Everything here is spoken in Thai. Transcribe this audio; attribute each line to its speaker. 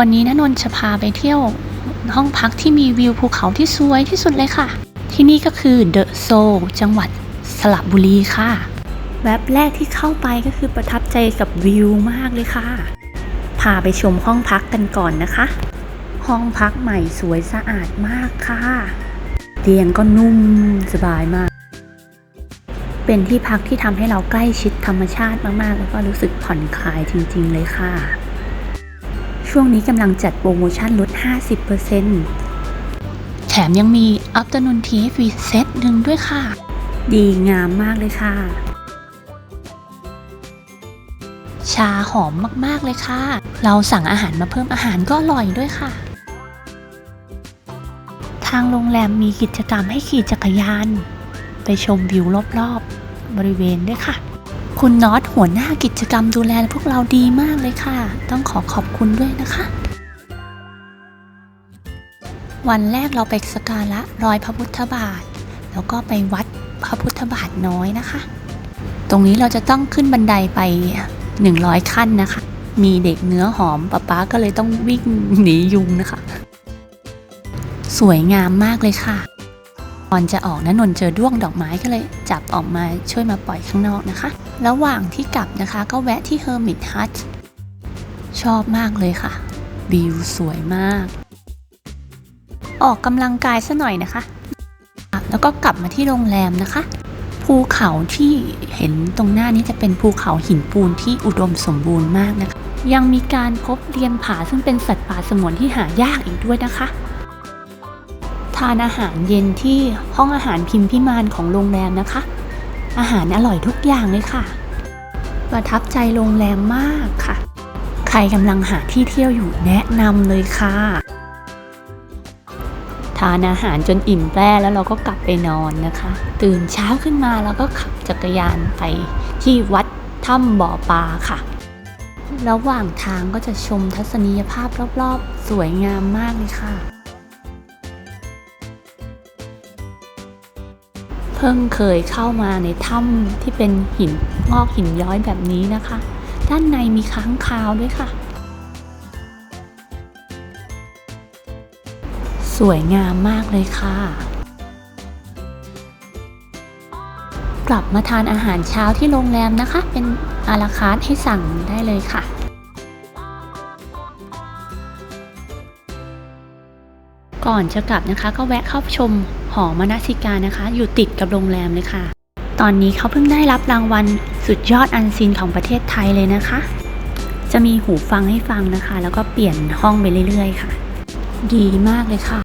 Speaker 1: วันนี้นะนนท์จะพาไปเที่ยวห้องพักที่มีวิวภูเขาที่สวยที่สุดเลยค่ะ ที่นี่ก็คือเดอะโซจังหวัดสระบุรีค่ะ แวบแรกที่เข้าไปก็คือประทับใจกับวิวมากเลยค่ะ พาไปชมห้องพักกันก่อนนะคะ ห้องพักใหม่สวยสะอาดมากค่ะ เตียงก็นุ่มสบายมาก เป็นที่พักที่ทำให้เราใกล้ชิดธรรมชาติมากๆ แล้วก็รู้สึกผ่อนคลายจริง ๆ เลยค่ะ ช่วงนี้กำลังจัดโปรโมชั่นลด 50%แถมยังมี Afternoon Tea Free Set หนึ่งด้วยค่ะ ดีงามมากเลยค่ะ ชาหอมมากๆเลยค่ะ เราสั่งอาหารมาเพิ่มอาหารก็อร่อยด้วยค่ะ ทางโรงแรมมีกิจกรรมให้ขี่จักรยาน ไปชมวิวรอบๆ บริเวณด้วยค่ะ คุณน็อตหัวหน้ากิจกรรมดูแลพวกเราดีมากเลยค่ะ ต้องขอขอบคุณด้วยนะคะ วันแรกเราไปสการะรอยพระพุทธบาท แล้วก็ไปวัดพระพุทธบาทน้อยนะคะ ตรงนี้เราจะต้องขึ้นบันไดไป 100 ขั้นนะคะ มีเด็กเนื้อหอมป๊าป๊าก็เลยต้องวิ่งหนียุงนะคะ สวยงามมากเลยค่ะ อนจะออกนะนนเจอด้วงดอกไม้ก็เลยจับออกมาช่วยมาปล่อยข้างนอกนะคะ ระหว่างที่กลับนะคะก็แวะที่ Hermit Hut ชอบมากเลยค่ะ วิวสวยมาก ออกกำลังกายซะหน่อยนะคะ แล้วก็กลับมาที่โรงแรมนะคะ ภูเขาที่เห็นตรงหน้านี้จะเป็นภูเขาหินปูนที่อุดมสมบูรณ์มากนะคะ ยังมีการพบเรียนผาซึ่งเป็นสัตว์ป่าสงวนที่หายากอีกด้วยนะคะ ทานอาหารเย็นที่ห้องอาหารพิมพิมานของโรงแรมนะคะ อาหารอร่อยทุกอย่างเลยค่ะ ประทับใจโรงแรมมากค่ะ ใครกำลังหาที่เที่ยวอยู่แนะนำเลยค่ะ ทานอาหารจนอิ่มแปร่แล้วเราก็กลับไปนอนนะคะ ตื่นเช้าขึ้นมาแล้วก็ขับจักรยานไปที่วัดถ้ำบ่อปลาค่ะระหว่างทางก็จะชมทัศนียภาพรอบ ๆ สวยงามมากเลยค่ะ พิ่งเคยเข้ามาในถ้ำที่เป็นหินงอกหินย้อยแบบนี้นะคะ ด้านในมีค้างคาวด้วยค่ะ สวยงามมากเลยค่ะ กลับมาทานอาหารเช้าที่โรงแรมนะคะ เป็นอาราคาร์ทให้สั่งได้เลยค่ะก่อนจะกลับนะคะก็แวะเข้าชม หอมนสิกานะคะ อยู่ติดกับโรงแรมเลยค่ะ ตอนนี้เขาเพิ่งได้รับรางวัลสุดยอดอันซีนของประเทศไทยเลยนะคะ จะมีหูฟังให้ฟังนะคะ แล้วก็เปลี่ยนห้องไปเรื่อยๆ ค่ะ ดีมากเลยค่ะ